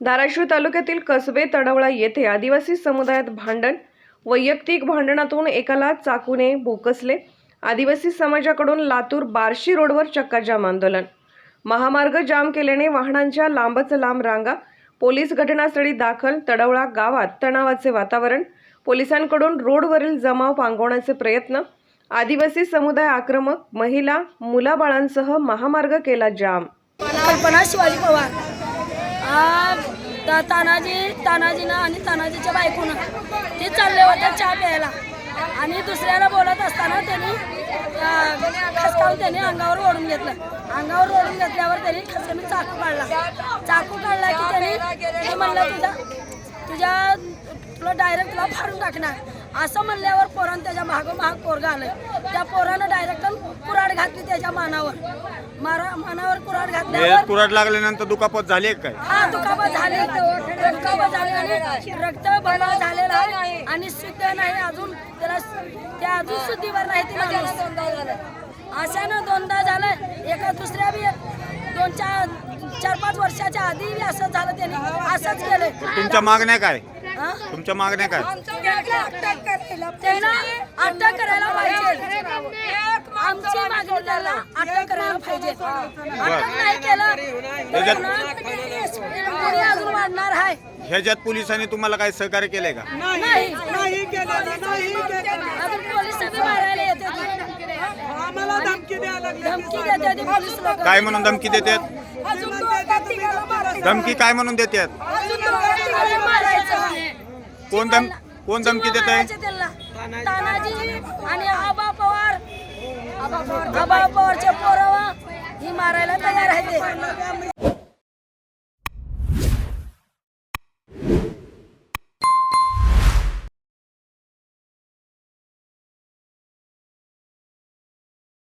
धाराशिव तालुक्यातील कसबे तडवळा येथे आदिवासी समुदायात भांडण वैयक्तिक भांडणातून एकाला चाकूने बोकसले आदिवासी समाजाकडून लातूर बार्शी रोडवर चक्काजाम आंदोलन. महामार्ग जाम केल्याने वाहनांच्या लांबच लांब रांगा. पोलीस घटनास्थळी दाखल तडवळा गावात तणावाचे वातावरण. पोलिसांकडून रोडवरील जमाव पांगवण्याचे प्रयत्न. आदिवासी समुदाय आक्रमक महिला मुलाबाळांसह महामार्ग केला जाम. शिवाजी पवार. तर तानाजी तानाजीनं आणि तानाजीच्या बायकोनं ते चालले होते चहा प्यायला. आणि दुसऱ्याला बोलत असताना त्यांनी अ, खसकावून त्यांनी अंगावर ओढून घेतलं. अंगावर ओढून घेतल्यावर त्यांनी खसकाने चाकू काढला. चाकू काढला की त्यांनी म्हणलं तुझा तुझ्या तुला डायरेक्ट तुला फाडून टाकणार. असं म्हणल्यावर पोरानं त्याच्या मागोमाग पोरगा आलं त्या पोरानं डायरेक्ट कुराड घातली त्याच्या मानावर. मारा मानावर कुराड घातल्यावर कुराड लागल्यानंतर दुखापत झाली काय? हा दुखापत झाली. दुखापत झाली आणि रक्त बंद झालेला आहे आणि शुद्ध नाही अजून. त्याला त्या अजून शुद्धीवर नाही ती माणूस. अशानं दोनदा झालं. एका दुसऱ्या बी दोन चार चार पाच वर्षाच्या आधी असं झालं त्यांनी असंच केलं तुमच्या मागण्या काय? हा? तुमच्या मागण्या काय? त्यांना अटक करायला पाहिजे. आमची मागणी त्याला अटक करायला पाहिजे. अटक नाही केलं तर पुन्हा गुन्हे अजून वाढणार आहे ह्याच्यात पोलिसांनी तुम्हाला काय सहकार्य केलंय का? नाही. अजून पोलीस बी मारायला येते आम्हाला धमकी द्यायला लागली धमकी देते ते पोलीस लोक. काय म्हणून धमकी देतात अजून. धमकी काय म्हणून देतात? कोण धम कोण धमकी देत आहे. तानाजी आणि आबा पवार. आबा ही मारायला तयार आहे